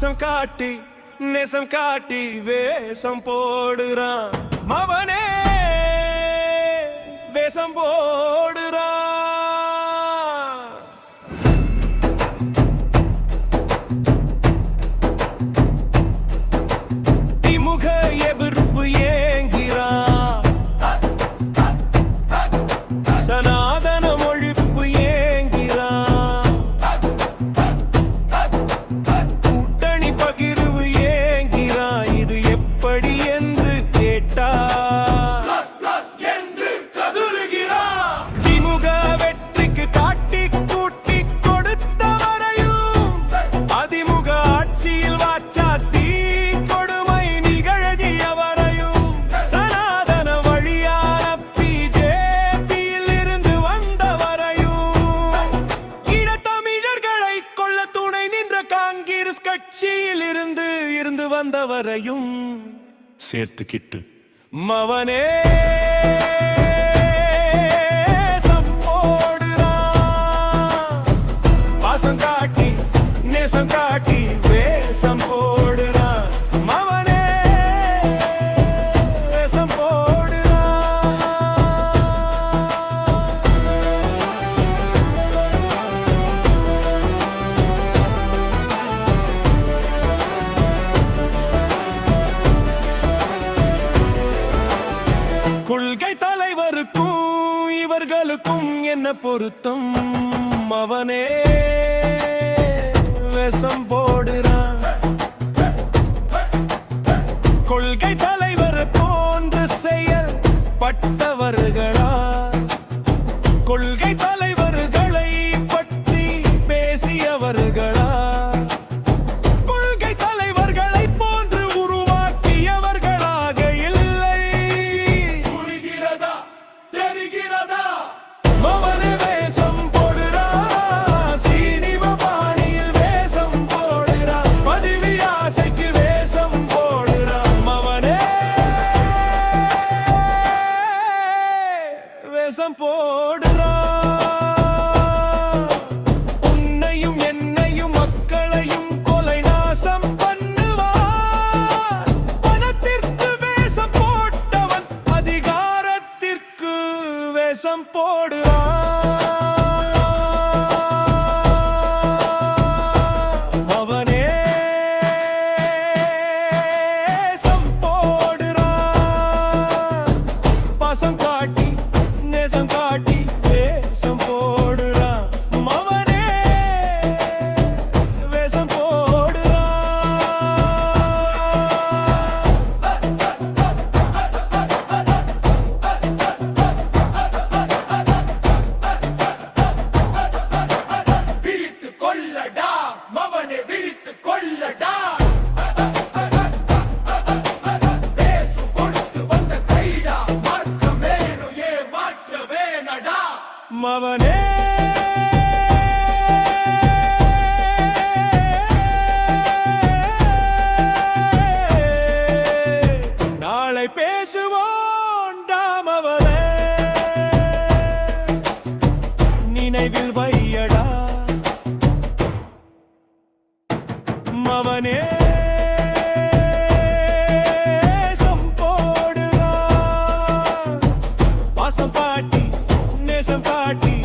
பாசம் காட்டி நேசம் காட்டி வேஷம் போடுறான். மவனே வேஷம் போடு. காங்கிரஸ் இருந்து இருந்து வந்தவரையும் சேர்த்துக்கிட்டு மவனே சம்போடுறான். பாசம் காட்டி நேசம் காட்டி தலைவருக்கும் இவர்களுக்கும் என்ன பொருத்தம்? அவனே விஷம் போடுறான். வேஷம் போடுறா. உன்னையும் என்னையும் மக்களையும் கொலை நாசம் பண்ணுவான் பணத்திற்கு வேஷம் போட்டவன் அதிகாரத்திற்கு வேஷம் போடுறான் மவனே நாளை பேசுவோம் மவனே நினைவில் வையடா. மவனே. சம்போடுறா பாசம் பாட்டி. நேசம் காட்டி